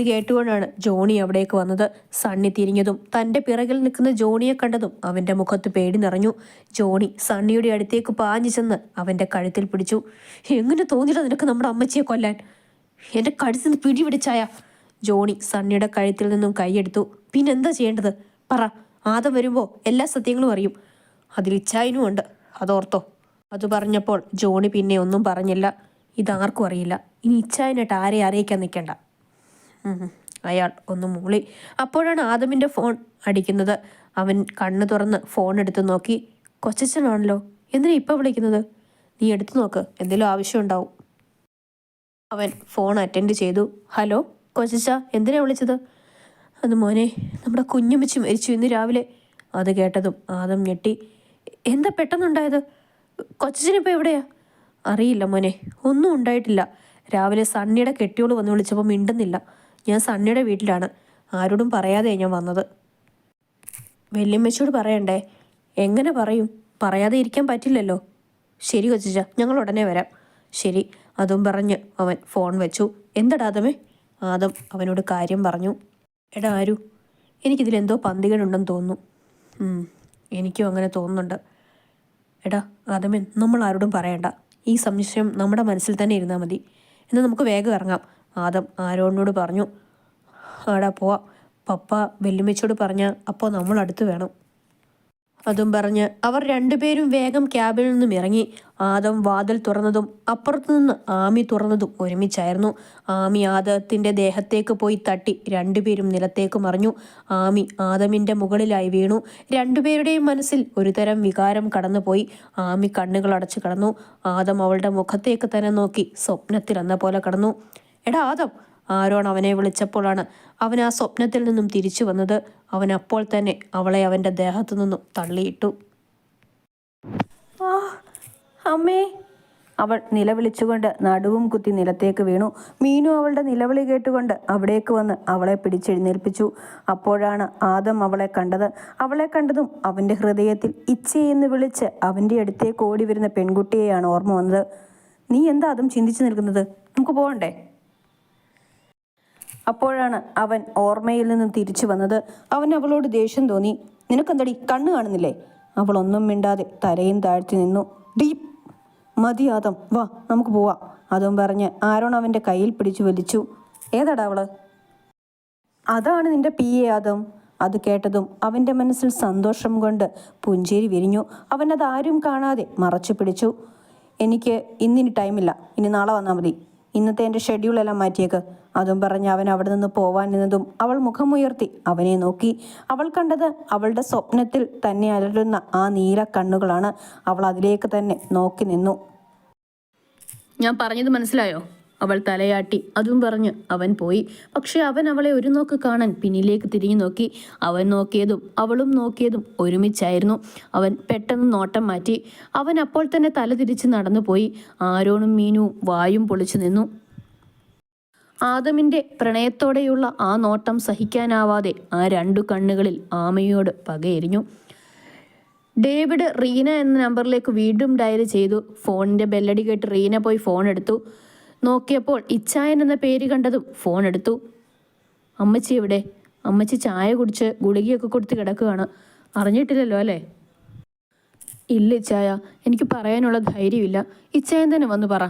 ഇത് കേട്ടുകൊണ്ടാണ് ജോണി അവിടേക്ക് വന്നത്. സണ്ണി തിരിഞ്ഞതും തന്റെ പിറകിൽ നിൽക്കുന്ന ജോണിയെ കണ്ടതും അവന്റെ മുഖത്ത് പേടി നിറഞ്ഞു. ജോണി സണ്ണിയുടെ അടുത്തേക്ക് പാഞ്ഞു ചെന്ന് അവന്റെ കഴുത്തിൽ പിടിച്ചു. എങ്ങനെ തോന്നിയിട്ട് നിനക്ക് നമ്മുടെ അമ്മച്ചിയെ കൊല്ലാൻ? എന്റെ കഴുത്തിൽ നിന്ന് പിടിപിടിച്ചായ? ജോണി സണ്ണിയുടെ കഴുത്തിൽ നിന്നും കൈയെടുത്തു പിന്നെന്താ ചെയ്യേണ്ടത്? പറ. ആദം വരുമ്പോൾ എല്ലാ സത്യങ്ങളും അറിയും. അതിൽ ഇച്ചായനും ഉണ്ട്. അതോർത്തോ. അത് പറഞ്ഞപ്പോൾ ജോണി പിന്നെ ഒന്നും പറഞ്ഞില്ല. ഇതാർക്കും അറിയില്ല. ഇനി ഇച്ഛായനായിട്ട് ആരെ അറിയിക്കാൻ നിൽക്കണ്ട. അയാൾ ഒന്ന് മൂളി. അപ്പോഴാണ് ആദമിന്റെ ഫോൺ അടിക്കുന്നത്. അവൻ കണ്ണു തുറന്ന് ഫോൺ എടുത്ത് നോക്കി. കൊച്ചച്ഛനാണല്ലോ. എന്തിനാ ഇപ്പം വിളിക്കുന്നത്? നീ എടുത്തു നോക്ക്. എന്തെങ്കിലും ആവശ്യമുണ്ടാവും. അവൻ ഫോൺ അറ്റൻഡ് ചെയ്തു. ഹലോ കൊച്ചച്ച എന്തിനാ വിളിച്ചത്? അത് മോനെ നമ്മുടെ കുഞ്ഞുമ്മച്ചി മരിച്ചു ഇന്ന് രാവിലെ. അത് കേട്ടതും ആദം ഞെട്ടി. എന്താ പെട്ടെന്നുണ്ടായത്? കൊച്ചച്ചനിപ്പോൾ എവിടെയാ? അറിയില്ല മോനെ ഒന്നും ഉണ്ടായിട്ടില്ല. രാവിലെ സണ്ണിയുടെ കെട്ടിയോൾ വന്ന് വിളിച്ചപ്പോൾ മിണ്ടുന്നില്ല. ഞാൻ സണ്ണിയുടെ വീട്ടിലാണ്. ആരോടും പറയാതെ ഞാൻ വന്നത്. വെല്ലിയമ്മച്ചോട് പറയണ്ടേ? എങ്ങനെ പറയും? പറയാതെ ഇരിക്കാൻ പറ്റില്ലല്ലോ. ശരി കൊച്ചിച്ച ഞങ്ങൾ ഉടനെ വരാം. ശരി അതും പറഞ്ഞ് അവൻ ഫോൺ വെച്ചു. എന്തടാ ആദമേ? ആദം അവനോട് കാര്യം പറഞ്ഞു. എടാ ആരു എനിക്കിതിലെന്തോ പന്തികളുണ്ടെന്ന് തോന്നുന്നു. എനിക്കും അങ്ങനെ തോന്നുന്നുണ്ട്. എടാ ആദമേ നമ്മൾ ആരോടും പറയണ്ട. ഈ സംശയം നമ്മുടെ മനസ്സിൽ തന്നെ ഇരുന്നാൽ മതി. എന്നാൽ നമുക്ക് വേഗം ഇറങ്ങാം. ആദം ആരോണിനോട് പറഞ്ഞു ആടാ പോവാ. പപ്പ വെല്ലുമിച്ചോട് പറഞ്ഞ അപ്പോൾ നമ്മൾ അടുത്ത് വേണം. അതും പറഞ്ഞ് അവർ രണ്ടുപേരും വേഗം ക്യാബിൽ നിന്നും ഇറങ്ങി. ആദം വാതിൽ തുറന്നതും അപ്പുറത്തു നിന്ന് ആമി തുറന്നതും ഒരുമിച്ചായിരുന്നു. ആമി ആദത്തിന്റെ ദേഹത്തേക്ക് പോയി തട്ടി രണ്ടുപേരും നിലത്തേക്ക് മറിഞ്ഞു. ആമി ആദമിന്റെ മുകളിലായി വീണു. രണ്ടുപേരുടെയും മനസ്സിൽ ഒരുതരം വികാരം കടന്നുപോയി. ആമി കണ്ണുകൾ അടച്ചു കടന്നു. ആദം അവളുടെ മുഖത്തേക്ക് തന്നെ നോക്കി സ്വപ്നത്തിലെന്ന പോലെ കടന്നു. എടാ ആദം. ആരോൺ അവനെ വിളിച്ചപ്പോഴാണ് അവൻ ആ സ്വപ്നത്തിൽ നിന്നും തിരിച്ചു വന്നത്. അവൻ അപ്പോൾ തന്നെ അവളെ അവന്റെ ദേഹത്തു നിന്നും തള്ളിയിട്ടു. അമ്മേ. അവൾ നിലവിളിച്ചുകൊണ്ട് നടുവും കുത്തി നിലത്തേക്ക് വീണു. മീനു അവളുടെ നിലവിളി കേട്ടുകൊണ്ട് അവിടേക്ക് വന്ന് അവളെ പിടിച്ചെഴുന്നേൽപ്പിച്ചു. അപ്പോഴാണ് ആദം അവളെ കണ്ടത്. അവളെ കണ്ടതും അവന്റെ ഹൃദയത്തിൽ ഇച്ഛയെന്ന് വിളിച്ച് അവന്റെ അടുത്തേക്ക് ഓടി വരുന്ന പെൺകുട്ടിയെയാണ് ഓർമ്മ വന്നത്. നീ എന്താ അതും ചിന്തിച്ചു നിൽക്കുന്നത്? നമുക്ക് പോകണ്ടേ അപ്പോഴാണ് അവൻ ഓർമ്മയിൽ നിന്ന് തിരിച്ചു വന്നത്. അവൻ അവളോട് ദേഷ്യം തോന്നി. നിനക്കെന്തടി? കണ്ണു കാണുന്നില്ലേ? അവൾ ഒന്നും മിണ്ടാതെ തലയും താഴ്ത്തി നിന്നു. ഡീപ് ആദം. വാ നമുക്ക് പോവാം. അതും പറഞ്ഞ് ആരോൺ അവന്റെ കയ്യിൽ പിടിച്ചു വലിച്ചു. ഏതാടാ അവൾ? അതാണ് നിന്റെ പി എ ആദം. അത് കേട്ടതും അവന്റെ മനസ്സിൽ സന്തോഷം കൊണ്ട് പുഞ്ചേരി വിരിഞ്ഞു. അവൻ ആരും കാണാതെ മറച്ചു പിടിച്ചു. എനിക്ക് ഇന്നിനി ടൈമില്ല. ഇനി നാളെ വന്നാൽ മതി. ഇന്നത്തെ എന്റെ ഷെഡ്യൂളെല്ലാം മാറ്റിയേക്ക്. അതും പറഞ്ഞ് അവൻ അവിടെ നിന്ന് പോവാൻ നിന്നതും അവൾ മുഖമുയർത്തി. അവനെ നോക്കി. അവൾ കണ്ടത് അവളുടെ സ്വപ്നത്തിൽ തന്നെ അലരുന്ന ആ നീല കണ്ണുകളാണ്. അവൾ അതിലേക്ക് തന്നെ നോക്കി നിന്നു. ഞാൻ പറഞ്ഞത് മനസ്സിലായോ? അവൾ തലയാട്ടി. അതും പറഞ്ഞ് അവൻ പോയി. പക്ഷെ അവൻ അവളെ ഒരു നോക്ക് കാണാൻ പിന്നിലേക്ക് തിരിഞ്ഞു നോക്കി. അവൻ നോക്കിയതും അവളും നോക്കിയതും ഒരുമിച്ചായിരുന്നു. അവൻ പെട്ടെന്ന് നോട്ടം മാറ്റി. അവൻ അപ്പോൾ തന്നെ തല തിരിച്ച് നടന്നുപോയി. ആരോണും മീനുവും വായും പൊളിച്ചു നിന്നു. ആദമിന്റെ പ്രണയത്തോടെയുള്ള ആ നോട്ടം സഹിക്കാനാവാതെ ആ രണ്ടു കണ്ണുകളിൽ ആമയോട് പകയെരിഞ്ഞു. ഡേവിഡ് റീന എന്ന നമ്പറിലേക്ക് വീണ്ടും ഡയൽ ചെയ്തു. ഫോണിന്റെ ബെല്ലടി കേട്ട് റീന പോയി ഫോൺ എടുത്തു. നോക്കിയപ്പോൾ ഇച്ചായൻ എന്ന പേര് കണ്ടതും ഫോൺ എടുത്തു. അമ്മച്ചി എവിടെ? അമ്മച്ചി ചായ കുടിച്ച് ഗുളികയൊക്കെ കൊടുത്ത് കിടക്കുകയാണ്. അറിഞ്ഞിട്ടില്ലല്ലോ അല്ലേ? ഇല്ല ഇച്ചായ എനിക്ക് പറയാനുള്ള ധൈര്യമില്ല. ഇച്ചായൻ തന്നെ വന്ന് പറ.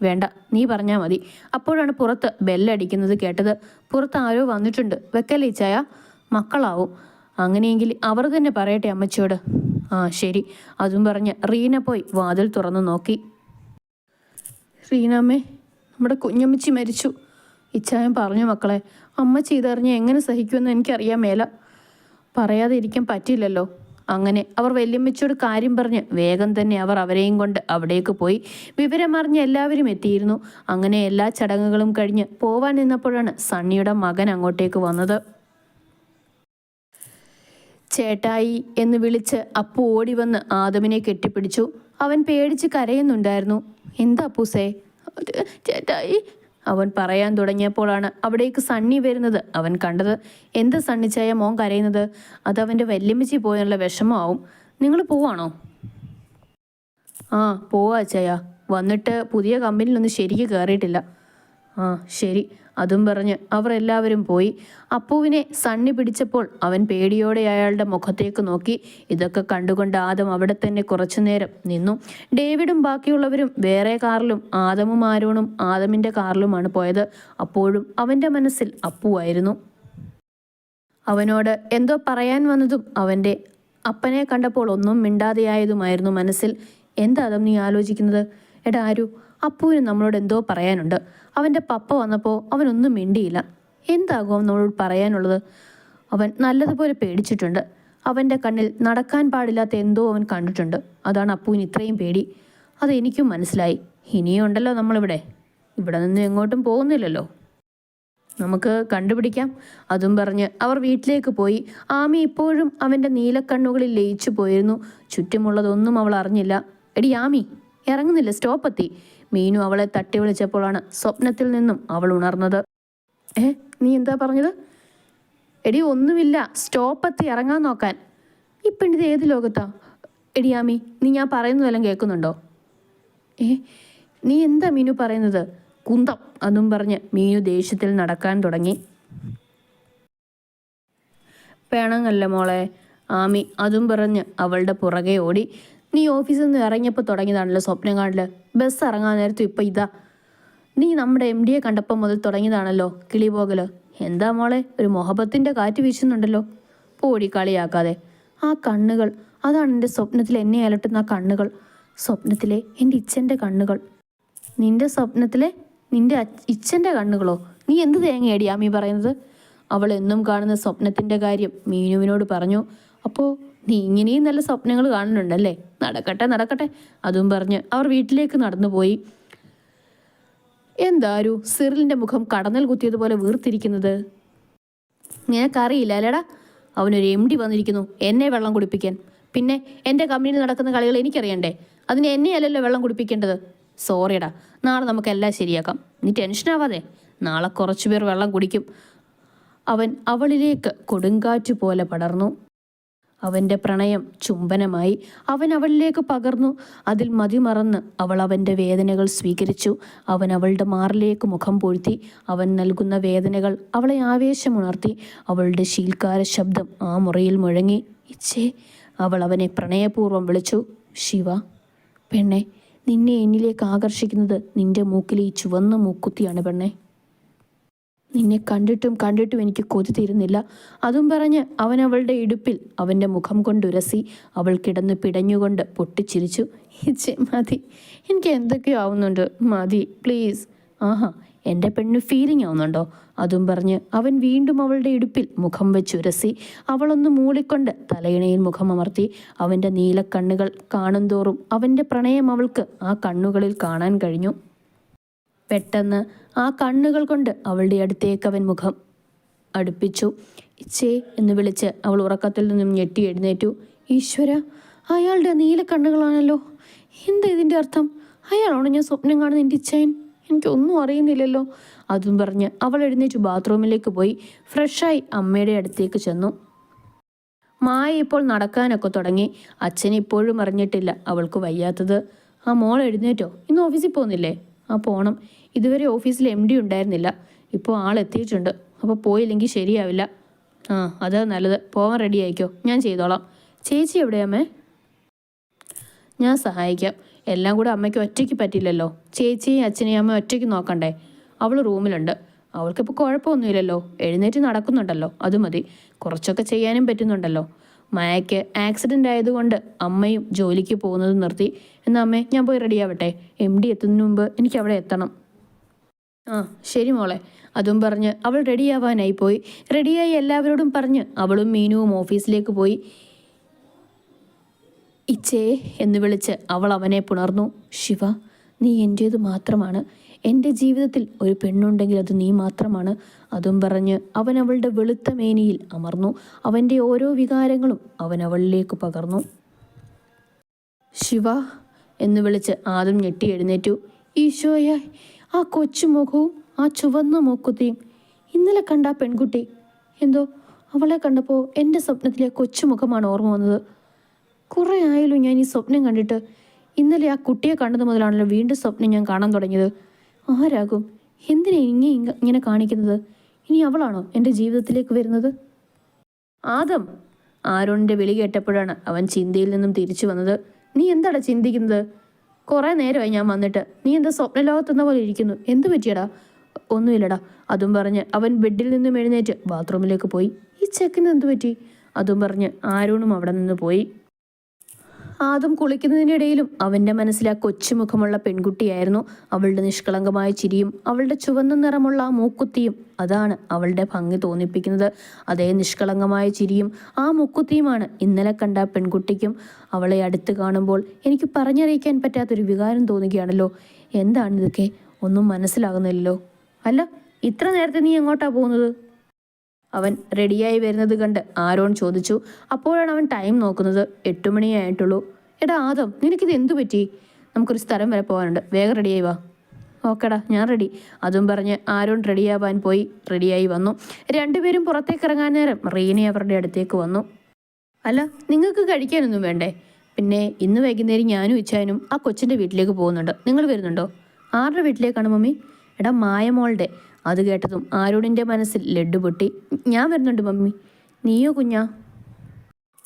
വേണ്ട നീ പറഞ്ഞാൽ മതി. അപ്പോഴാണ് പുറത്ത് ബെല്ലടിക്കുന്നത് കേട്ടത്. പുറത്ത് ആരോ വന്നിട്ടുണ്ട്. വെക്കല്ലേ ഇച്ചായ? മക്കളാവും. അങ്ങനെയെങ്കിൽ അവർ തന്നെ പറയട്ടെ അമ്മച്ചിയോട്. ആ ശരി. അതും പറഞ്ഞ് റീന പോയി വാതിൽ തുറന്നു നോക്കി. റീനാമ്മേ നമ്മുടെ കുഞ്ഞമ്മച്ചി മരിച്ചു. ഇച്ചായൻ പറഞ്ഞു മക്കളെ അമ്മ ചെയ്തറിഞ്ഞ് എങ്ങനെ സഹിക്കുമെന്ന് എനിക്കറിയാൻ മേല. പറയാതെ ഇരിക്കാൻ പറ്റില്ലല്ലോ അങ്ങനെ അവർ വല്യമ്മച്ചിയോട് കാര്യം പറഞ്ഞ് വേഗം തന്നെ അവർ അവരെയും കൊണ്ട് അവിടേക്ക് പോയി വിവരമറിഞ്ഞ് എല്ലാവരും എത്തിയിരുന്നു. അങ്ങനെ എല്ലാ ചടങ്ങുകളും കഴിഞ്ഞ് പോവാൻ നിന്നപ്പോഴാണ് സണ്ണിയുടെ മകൻ അങ്ങോട്ടേക്ക് വന്നത്. ചേട്ടായി എന്ന് വിളിച്ച് അപ്പു ഓടി വന്ന് ആദമിനെ കെട്ടിപ്പിടിച്ചു. അവൻ പേടിച്ച് കരയുന്നുണ്ടായിരുന്നു. എന്താ അപ്പൂസേ? "അത് ചേട്ടായി. അവൻ പറയാൻ തുടങ്ങിയപ്പോഴാണ് അവിടേക്ക് സണ്ണി വരുന്നത്. അവൻ കണ്ടത് എന്ത് സണ്ണിച്ചായ മോൻ കരയുന്നത്? അത് അവന്റെ വല്യമ്മച്ചി പോയുള്ള വിഷമമാവും. നിങ്ങൾ പോവാണോ? ആ പോവാ അച്ചായ. വന്നിട്ട് പുതിയ കമ്പനിയിലൊന്നും ശരിക്ക് കയറിയിട്ടില്ല ആ ശരി. അതും പറഞ്ഞ് അവർ എല്ലാവരും പോയി. അപ്പുവിനെ സണ്ണി പിടിച്ചപ്പോൾ അവൻ പേടിയോടെ അയാളുടെ മുഖത്തേക്ക് നോക്കി. ഇതൊക്കെ കണ്ടുകൊണ്ട് ആദം അവിടെ തന്നെ കുറച്ചു നേരം നിന്നു. ഡേവിഡും ബാക്കിയുള്ളവരും വേറെ കാറിലും ആദമും ആരോണും ആദമിന്റെ കാറിലുമാണ് പോയത്. അപ്പോഴും അവന്റെ മനസ്സിൽ അപ്പുവായിരുന്നു അവനോട് എന്തോ പറയാൻ വന്നതും അവന്റെ അപ്പനെ കണ്ടപ്പോൾ ഒന്നും മിണ്ടാതെയായതുമായിരുന്നു മനസ്സിൽ. എന്താ നീ ആലോചിക്കുന്നത്? എടാ ആരു അപ്പുവിന് നമ്മളോട് എന്തോ പറയാനുണ്ട്. അവന്റെ പപ്പ വന്നപ്പോൾ അവനൊന്നും മിണ്ടിയില്ല. എന്താകും നമ്മളോട് പറയാനുള്ളത്? അവൻ നല്ലതുപോലെ പേടിച്ചിട്ടുണ്ട്. അവന്റെ കണ്ണിൽ നടക്കാൻ പാടില്ലാത്ത എന്തോ അവൻ കണ്ടിട്ടുണ്ട്. അതാണ് അപ്പുവിന് ഇത്രയും പേടി. അത് എനിക്കും മനസ്സിലായി. ഇനിയും ഉണ്ടല്ലോ നമ്മളിവിടെ. ഇവിടെ നിന്ന് എങ്ങോട്ടും പോകുന്നില്ലല്ലോ. നമുക്ക് കണ്ടുപിടിക്കാം. അതും പറഞ്ഞ് അവർ വീട്ടിലേക്ക് പോയി. ആമി ഇപ്പോഴും അവന്റെ നീലക്കണ്ണുകളിൽ ലയിച്ചു പോയിരുന്നു. ചുറ്റുമുള്ളതൊന്നും അവൾ അറിഞ്ഞില്ല. എടി ആമി ഇറങ്ങുന്നില്ല സ്റ്റോപ്പെത്തി മീനു അവളെ തട്ടി വിളിച്ചപ്പോഴാണ് സ്വപ്നത്തിൽ നിന്നും അവൾ ഉണർന്നത്. ഏ നീ എന്താ പറഞ്ഞത്? എടി ഒന്നുമില്ല സ്റ്റോപ്പെത്തി ഇറങ്ങാൻ നോക്കാൻ. ഇപ്പം ഇത് ഏത് ലോകത്താ? എടിയാമി നീ ഞാൻ പറയുന്നതെല്ലാം കേൾക്കുന്നുണ്ടോ? ഏ നീ എന്താ മീനു പറയുന്നത്? കുന്തം അതും പറഞ്ഞ് മീനു ദേഷ്യത്തിൽ നടക്കാൻ തുടങ്ങി. പേണങ്ങല്ല മോളെ ആമി അതും പറഞ്ഞ് അവളുടെ പുറകെ ഓടി. നീ ഓഫീസിൽ നിന്ന് ഇറങ്ങിയപ്പോൾ തുടങ്ങിയതാണല്ലോ സ്വപ്നം കാണൽ. ബസ് ഇറങ്ങാൻ നേരത്തും ഇപ്പം ഇതാ. നീ നമ്മുടെ എം ഡിയെ കണ്ടപ്പോൾ മുതൽ തുടങ്ങിയതാണല്ലോ കിളി പോകൽ. എന്താ മോളെ ഒരു മൊഹബത്തിന്റെ കാറ്റ് വീശുന്നുണ്ടല്ലോ. പോടി കളിയാക്കാതെ. ആ കണ്ണുകൾ അതാണ് എന്റെ സ്വപ്നത്തിൽ എന്നെ അലട്ടുന്ന കണ്ണുകൾ. സ്വപ്നത്തിലെ എന്റെ ഇച്ഛന്റെ കണ്ണുകൾ. നിന്റെ സ്വപ്നത്തിലെ നിന്റെ ഇച്ഛന്റെ കണ്ണുകളോ? നീ എന്ത് തേങ്ങയടി ആമി പറയുന്നത്? അവൾ എന്നും കാണുന്ന സ്വപ്നത്തിന്റെ കാര്യം മീനുവിനോട് പറഞ്ഞു. അപ്പോൾ നീ ഇങ്ങനെയും നല്ല സ്വപ്നങ്ങൾ കാണുന്നുണ്ടല്ലേ? നടക്കട്ടെ നടക്കട്ടെ. അതും പറഞ്ഞ് അവർ വീട്ടിലേക്ക് നടന്നുപോയി. എന്താരു സിറിലിന്റെ മുഖം കടന്നൽ കുത്തിയതുപോലെ വീർത്തിരിക്കുന്നത്? നിനക്കറിയില്ല അല്ലേടാ? അവനൊരു എം ഡി വന്നിരിക്കുന്നു എന്നെ വെള്ളം കുടിപ്പിക്കാൻ. പിന്നെ എന്റെ കമ്പനിയിൽ നടക്കുന്ന കളികൾ എനിക്കറിയണ്ടേ? അതിന് എന്നെ അല്ലല്ലോ വെള്ളം കുടിപ്പിക്കേണ്ടത്? സോറിയടാ നാളെ നമുക്കെല്ലാം ശരിയാക്കാം. നീ ടെൻഷനാവാതെ നാളെ കുറച്ചു പേർ വെള്ളം കുടിക്കും. അവൻ അവളിലേക്ക് കൊടുങ്കാറ്റ് പോലെ പടർന്നു. അവന്റെ പ്രണയം ചുംബനമായി അവൻ അവളിലേക്ക് പകർന്നു. അതിൽ മതിമറന്ന് അവൾ അവന്റെ വേദനകൾ സ്വീകരിച്ചു. അവൻ അവളുടെ മാറിലേക്ക് മുഖം പൊഴുത്തി. അവൻ നൽകുന്ന വേദനകൾ അവളെ ആവേശമുണർത്തി. അവളുടെ ശീൽക്കാര ശബ്ദം ആ മുറിയിൽ മുഴങ്ങി. ഇച്ചേ അവൾ അവനെ പ്രണയപൂർവം വിളിച്ചു. ശിവ പെണ്ണെ നിന്നെ എന്നിലേക്ക് ആകർഷിക്കുന്നത് നിന്റെ മൂക്കിലെ ഈ ചുവന്ന മൂക്കുത്തിയാണ് പെണ്ണെ. നിന്നെ കണ്ടിട്ടും കണ്ടിട്ടും എനിക്ക് കൊതി തീരുന്നില്ല. അതും പറഞ്ഞ് അവൻ അവളുടെ ഇടുപ്പിൽ അവന്റെ മുഖം കൊണ്ടുരസി അവൾ കിടന്ന് പിടഞ്ഞുകൊണ്ട് പൊട്ടിച്ചിരിച്ചു. ഇച്ചേ മതി. എനിക്ക് എന്തൊക്കെയോ ആവുന്നുണ്ട്. മതി പ്ലീസ്. ആഹാ എന്റെ പെണ്ണ് ഫീലിംഗ് ആവുന്നുണ്ടോ? അതും പറഞ്ഞ് അവൻ വീണ്ടും അവളുടെ ഇടുപ്പിൽ മുഖം വെച്ചുരസി അവളൊന്ന് മൂളിക്കൊണ്ട് തലയിണയിൽ മുഖമമർത്തി അവന്റെ നീലക്കണ്ണുകൾ കാണുന്തോറും അവന്റെ പ്രണയം അവൾക്ക് ആ കണ്ണുകളിൽ കാണാൻ കഴിഞ്ഞു. പെട്ടെന്ന് ആ കണ്ണുകൾ കൊണ്ട് അവളുടെ അടുത്തേക്ക് അവൻ മുഖം അടുപ്പിച്ചു. ഇച്ചേ എന്ന് വിളിച്ച് അവൾ ഉറക്കത്തിൽ നിന്നും ഞെട്ടി എഴുന്നേറ്റു. ഈശ്വര അയാളുടെ നീല കണ്ണുകളാണല്ലോ. എന്താ ഇതിന്റെ അർത്ഥം? അയാളാണോ ഞാൻ സ്വപ്നം കാണുന്ന എന്റെ ഇച്ഛയൻ? എനിക്കൊന്നും അറിയുന്നില്ലല്ലോ. അതും പറഞ്ഞ് അവൾ എഴുന്നേറ്റ് ബാത്റൂമിലേക്ക് പോയി. ഫ്രഷായി അമ്മയുടെ അടുത്തേക്ക് ചെന്നു. മായ ഇപ്പോൾ നടക്കാനൊക്കെ തുടങ്ങി. അച്ഛൻ ഇപ്പോഴും അറിഞ്ഞിട്ടില്ല അവൾക്ക് വയ്യാത്തത്. ആ മോൾ എഴുന്നേറ്റോ? ഇന്ന് ഓഫീസിൽ പോകുന്നില്ലേ? ആ പോണം. ഇതുവരെ ഓഫീസിൽ എം ഡി ഉണ്ടായിരുന്നില്ല. ഇപ്പോൾ ആൾ എത്തിയിട്ടുണ്ട്. അപ്പോൾ പോയില്ലെങ്കിൽ ശരിയാവില്ല. ആ അതാ നല്ലത്. പോവാൻ റെഡി ആയിക്കോ. ഞാൻ ചെയ്തോളാം. ചേച്ചി എവിടെയാമേ ഞാൻ സഹായിക്കാം. എല്ലാം കൂടെ അമ്മയ്ക്ക് ഒറ്റയ്ക്ക് പറ്റില്ലല്ലോ ചേച്ചിയും അച്ഛനെയും അമ്മ ഒറ്റയ്ക്ക് നോക്കണ്ടേ? അവൾ റൂമിലുണ്ട്. അവൾക്കിപ്പോൾ കുഴപ്പമൊന്നുമില്ലല്ലോ. എഴുന്നേറ്റ് നടക്കുന്നുണ്ടല്ലോ. അത് മതി. കുറച്ചൊക്കെ ചെയ്യാനും പറ്റുന്നുണ്ടല്ലോ. മായയ്ക്ക് ആക്സിഡന്റ് ആയതുകൊണ്ട് അമ്മയും ജോലിക്ക് പോകുന്നത് നിർത്തി. എന്നാൽ അമ്മേ ഞാൻ പോയി റെഡിയാവട്ടെ എം ഡി എത്തുന്നതിന് മുമ്പ് എനിക്ക് അവിടെ എത്തണം. ആ ശരി മോളെ. അതും പറഞ്ഞ് അവൾ റെഡിയാവാനായി പോയി. റെഡിയായി എല്ലാവരോടും പറഞ്ഞ് അവളും മീനുവും ഓഫീസിലേക്ക് പോയി. ഇച്ചേ എന്ന് വിളിച്ച് അവൾ അവനെ പുണർന്നു. ശിവ നീ എന്റേത് മാത്രമാണ്. എന്റെ ജീവിതത്തിൽ ഒരു പെണ്ണുണ്ടെങ്കിൽ അത് നീ മാത്രമാണ്. അതും പറഞ്ഞ് അവൻ അവളുടെ വെളുത്ത മേനിയിൽ അമർന്നു. അവന്റെ ഓരോ വികാരങ്ങളും അവൻ അവളിലേക്ക് പകർന്നു. ശിവ എന്ന് വിളിച്ച് ആദ്യം ഞെട്ടി എഴുന്നേറ്റു. ഈശോയ ആ കൊച്ചു മുഖവും ആ ചുവന്ന മൂക്കുത്തിയും ഇന്നലെ കണ്ട ആ പെൺകുട്ടി എന്തോ അവളെ കണ്ടപ്പോൾ എന്റെ സ്വപ്നത്തിലെ കൊച്ചു മുഖമാണ് ഓർമ്മ വന്നത്. കുറേ ആയാലും ഞാൻ ഈ സ്വപ്നം കണ്ടിട്ട് ഇന്നലെ ആ കുട്ടിയെ കണ്ടത് മുതലാണല്ലോ വീണ്ടും സ്വപ്നം ഞാൻ കാണാൻ തുടങ്ങിയത്. ആരാകും? എന്തിനാ ഇങ്ങനെ ഇങ്ങനെ കാണിക്കുന്നത്? ഇനി അവളാണോ എന്റെ ജീവിതത്തിലേക്ക് വരുന്നത്? ആദം ആരോണിന്റെ വിളി കേട്ടപ്പോഴാണ് അവൻ ചിന്തയിൽ നിന്നും തിരിച്ചു വന്നത്. നീ എന്താടാ ചിന്തിക്കുന്നത്? കുറേ നേരമായി ഞാൻ വന്നിട്ട്. നീ എന്താ സ്വപ്നലോകത്തെന്ന പോലെ ഇരിക്കുന്നു? എന്ത് പറ്റിയടാ? ഒന്നുമില്ലടാ. അതും പറഞ്ഞ് അവൻ ബെഡിൽ നിന്നും എഴുന്നേറ്റ് ബാത്റൂമിലേക്ക് പോയി. ഈ ചെക്കിന് എന്ത് പറ്റി? അതും പറഞ്ഞ് ആരോണും അവിടെ നിന്ന് പോയി. ആദും കുളിക്കുന്നതിനിടയിലും അവന്റെ മനസ്സിൽ ആ കൊച്ചുമുഖമുള്ള പെൺകുട്ടിയായിരുന്നു. അവളുടെ നിഷ്കളങ്കമായ ചിരിയും അവളുടെ ചുവന്ന നിറമുള്ള ആ മൂക്കുത്തിയും അതാണ് അവളുടെ ഭംഗി തോന്നിപ്പിക്കുന്നത്. അതേ നിഷ്കളങ്കമായ ചിരിയും ആ മുക്കുത്തിയുമാണ് ഇന്നലെ കണ്ട പെൺകുട്ടിക്കും അവളെ അടുത്ത് കാണുമ്പോൾ എനിക്ക് പറഞ്ഞറിയിക്കാൻ പറ്റാത്തൊരു വികാരം തോന്നുകയാണല്ലോ. എന്താണ് ഇതൊക്കെ? ഒന്നും മനസ്സിലാകുന്നില്ലല്ലോ. അല്ല ഇത്ര നേരത്തെ നീ എങ്ങോട്ടാ പോകുന്നത്? അവൻ റെഡിയായി വരുന്നത് കണ്ട് ആരോൺ ചോദിച്ചു. അപ്പോഴാണ് അവൻ ടൈം നോക്കുന്നത്. എട്ട് മണിയായിട്ടുള്ളൂ എടാ ആദം നിനക്കിത് എന്തു പറ്റി? നമുക്കൊരു സ്ഥലം വരെ പോകാനുണ്ട്. വേഗം റെഡിയായി വാ. ഓക്കെടാ ഞാൻ റെഡി അതും പറഞ്ഞ് ആരോൺ റെഡിയാവാൻ പോയി റെഡിയായി വന്നു. രണ്ടുപേരും പുറത്തേക്ക് ഇറങ്ങാൻ നേരം റീനി അവരുടെ അടുത്തേക്ക് വന്നു. അല്ല നിങ്ങൾക്ക് കഴിക്കാനൊന്നും വേണ്ടേ? പിന്നെ ഇന്ന് വൈകുന്നേരം ഞാനും ഇച്ചാനും ആ കൊച്ചിന്റെ വീട്ടിലേക്ക് പോകുന്നുണ്ട്. നിങ്ങൾ വരുന്നുണ്ടോ? ആരുടെ വീട്ടിലേക്കാണ് മമ്മി? എടാ മായമോളുടെ. അത് കേട്ടതും ആരോടിന്റെ മനസ്സിൽ ലഡ്ഡു പൊട്ടി. ഞാൻ വരുന്നുണ്ട് മമ്മി. നീയോ കുഞ്ഞാ?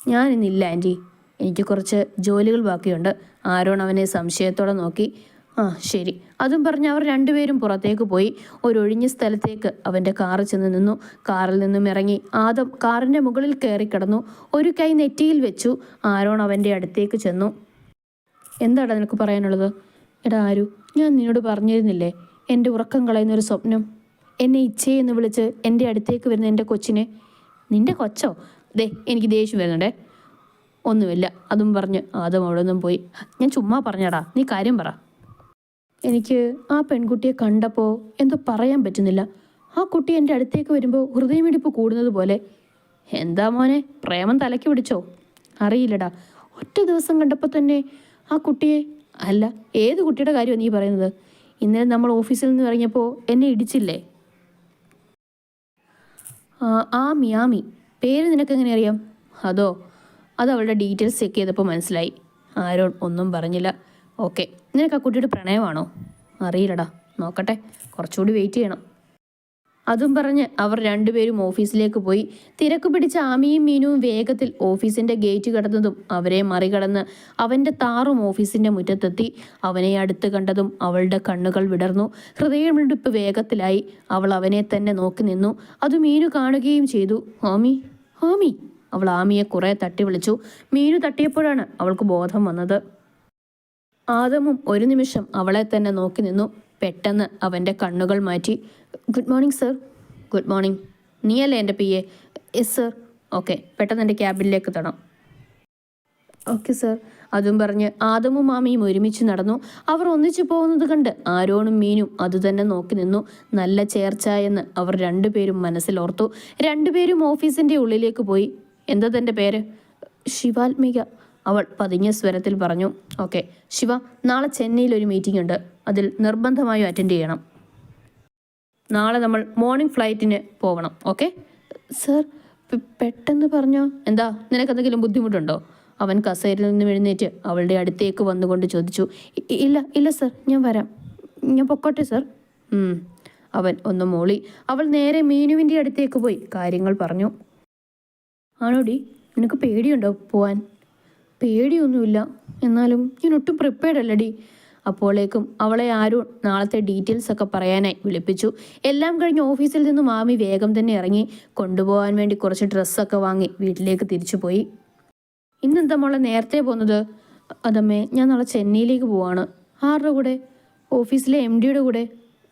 ഞാനിന്നില്ല ആന്റി എനിക്ക് കുറച്ച് ജോലികൾ ബാക്കിയുണ്ട്. ആരോൺ അവനെ സംശയത്തോടെ നോക്കി. ആ ശരി. അതും പറഞ്ഞ് അവർ രണ്ടുപേരും പുറത്തേക്ക് പോയി. ഒരൊഴിഞ്ഞ സ്ഥലത്തേക്ക് അവന്റെ കാറ് ചെന്ന് നിന്നു. കാറിൽ നിന്നും ഇറങ്ങി ആദം കാറിന്റെ മുകളിൽ കയറി കിടന്നു. ഒരു കൈ നെറ്റിയിൽ വെച്ചു. ആരോൺ അവന്റെ അടുത്തേക്ക് ചെന്നു. എന്താടാ നിനക്ക് പറയാനുള്ളത്? എടാ ആരു ഞാൻ നിന്നോട് പറഞ്ഞിരുന്നില്ലേ? എന്റെ ഉറക്കം കളയുന്ന ഒരു സ്വപ്നം. എന്നെ ഇച്ഛയെന്ന് വിളിച്ച് എന്റെ അടുത്തേക്ക് വരുന്ന എന്റെ കൊച്ചിനെ. നിന്റെ കൊച്ചോ? ദേ എനിക്ക് ദേഷ്യം വരുന്നുണ്ടേ. ഒന്നുമില്ല. അതും പറഞ്ഞ് ആദം അവിടെ നിന്നും പോയി. ഞാൻ ചുമ്മാ പറഞ്ഞടാ. നീ കാര്യം പറ. എനിക്ക് ആ പെൺകുട്ടിയെ കണ്ടപ്പോൾ എന്തോ പറയാൻ പറ്റുന്നില്ല. ആ കുട്ടി എന്റെ അടുത്തേക്ക് വരുമ്പോൾ ഹൃദയമിടിപ്പ് കൂടുന്നത് പോലെ എന്താ മോനെ പ്രേമം തലയ്ക്ക് പിടിച്ചോ? അറിയില്ലടാ. ഒറ്റ ദിവസം കണ്ടപ്പോൾ തന്നെ ആ കുട്ടിയെ അല്ല ഏത് കുട്ടിയുടെ കാര്യമാണ് നീ പറയുന്നത്? ഇന്നലെ നമ്മൾ ഓഫീസിൽ നിന്ന് ഇറങ്ങിയപ്പോൾ എന്നെ ഇടിച്ചില്ലേ? ആ, ആമി പേര് നിനക്ക് എങ്ങനെ അറിയാം? അതോ അത് അവളുടെ ഡീറ്റെയിൽസ് ചെക്ക് ചെയ്തപ്പോൾ മനസ്സിലായി. ആരോൺ ഒന്നും പറഞ്ഞില്ല. ഓക്കെ. നിനക്ക് ആ കുട്ടിയുടെ പ്രണയമാണോ? അറിയില്ലടാ. നോക്കട്ടെ. കുറച്ചുകൂടി വെയിറ്റ് ചെയ്യണം. അതും പറഞ്ഞ് അവർ രണ്ടുപേരും ഓഫീസിലേക്ക് പോയി. തിരക്ക് പിടിച്ച ആമിയും മീനുവും വേഗത്തിൽ ഓഫീസിന്റെ ഗേറ്റ് കടന്നതും അവരെ മറികടന്ന് അവന്റെ താറും ഓഫീസിന്റെ മുറ്റത്തെത്തി. അവനെ അടുത്ത് കണ്ടതും അവളുടെ കണ്ണുകൾ വിടർന്നു. ഹൃദയമിടിപ്പ് വേഗത്തിലായി. അവൾ അവനെ തന്നെ നോക്കി നിന്നു. അത് മീനു കാണുകയും ചെയ്തു. ആമി ആമി അവൾ ആമിയെ കുറെ തട്ടി വിളിച്ചു. മീനു തട്ടിയപ്പോഴാണ് അവൾക്ക് ബോധം വന്നത്. ആദമും ഒരു നിമിഷം അവളെ തന്നെ നോക്കി നിന്നു. പെട്ടെന്ന് അവന്റെ കണ്ണുകൾ മാറ്റി. Good morning sir. Good morning. നീയല്ലേ എന്റെ P A? Yes sir. Okay പെട്ടെന്ന് എന്റെ ക്യാബിനിലേക്ക് തണം ഓക്കെ സർ. അതും പറഞ്ഞ് ആദമും മാമിയും ഒരുമിച്ച് നടന്നു. അവർ ഒന്നിച്ചു പോകുന്നത് കണ്ട് ആരോണും മീനും അതുതന്നെ നോക്കി നിന്നു. നല്ല ചേർച്ച എന്ന് അവർ രണ്ടുപേരും മനസ്സിലോർത്തു രണ്ടുപേരും ഓഫീസിന്റെ ഉള്ളിലേക്ക് പോയി. എന്താ തന്റെ പേര്? ശിവാത്മിക. അവൾ പതിഞ്ഞ സ്വരത്തിൽ പറഞ്ഞു ഓക്കെ ശിവ നാളെ ചെന്നൈയിൽ ഒരു മീറ്റിംഗ് ഉണ്ട്. അതിൽ നിർബന്ധമായും അറ്റൻഡ് ചെയ്യണം. നാളെ നമ്മൾ മോർണിംഗ് ഫ്ലൈറ്റിന് പോകണം ഓക്കെ? സർ പെട്ടെന്ന് പറഞ്ഞോ? എന്താ നിനക്ക് എന്തെങ്കിലും ബുദ്ധിമുട്ടുണ്ടോ? അവൻ കസേരയിൽ നിന്നും എഴുന്നേറ്റ് അവളുടെ അടുത്തേക്ക് വന്നുകൊണ്ട് ചോദിച്ചു ഇല്ല ഇല്ല സർ ഞാൻ വരാം. ഞാൻ പൊക്കോട്ടെ സർ. അവൻ ഒന്ന് മൂളി. അവൾ നേരെ മീനുവിന്റെ അടുത്തേക്ക് പോയി. കാര്യങ്ങൾ പറഞ്ഞു. ആണോടി നിനക്ക് പേടിയുണ്ടോ പോവാൻ? പേടിയൊന്നുമില്ല. എന്നാലും ഞാൻ ഒട്ടും പ്രിപ്പയർഡ് അല്ലടി. അപ്പോഴേക്കും അവളെ ആരും നാളത്തെ ഡീറ്റെയിൽസ് ഒക്കെ പറയാനായി വിളിപ്പിച്ചു. എല്ലാം കഴിഞ്ഞ് ഓഫീസിൽ നിന്ന് മാമി വേഗം തന്നെ ഇറങ്ങി കൊണ്ടുപോകാൻ വേണ്ടി കുറച്ച് ഡ്രസ്സൊക്കെ വാങ്ങി വീട്ടിലേക്ക് തിരിച്ചു പോയി. ഇന്നെന്താ മോളെ നേരത്തെ പോകുന്നത്? അതമ്മേ ഞാൻ നാളെ ചെന്നൈയിലേക്ക് പോവാണ്. ആരുടെ കൂടെ? ഓഫീസിലെ എം ഡിയുടെ കൂടെ.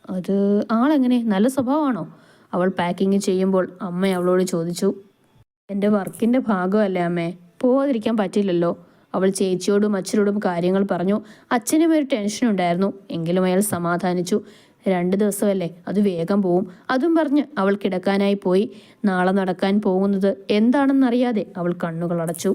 അത് ആളെങ്ങനെ? നല്ല സ്വഭാവമാണോ? അവൾ പാക്കിങ് ചെയ്യുമ്പോൾ അമ്മ അവളോട് ചോദിച്ചു. എന്റെ വർക്കിന്റെ ഭാഗമല്ലേ അമ്മേ? പോവാതിരിക്കാൻ പറ്റില്ലല്ലോ. അവൾ ചേച്ചിയോടും അച്ഛനോടും കാര്യങ്ങൾ പറഞ്ഞു. അച്ഛനും ഒരു ടെൻഷൻ ഉണ്ടായിരുന്നു. എങ്കിലും അയാൾ സമാധാനിച്ചു. രണ്ട് ദിവസമല്ലേ? അത് വേഗം പോവും. അതും പറഞ്ഞ് അവൾ കിടക്കാനായി പോയി. നാളെ നടക്കാൻ പോകുന്നത് എന്താണെന്നറിയാതെ അവൾ കണ്ണുകൾ അടച്ചു.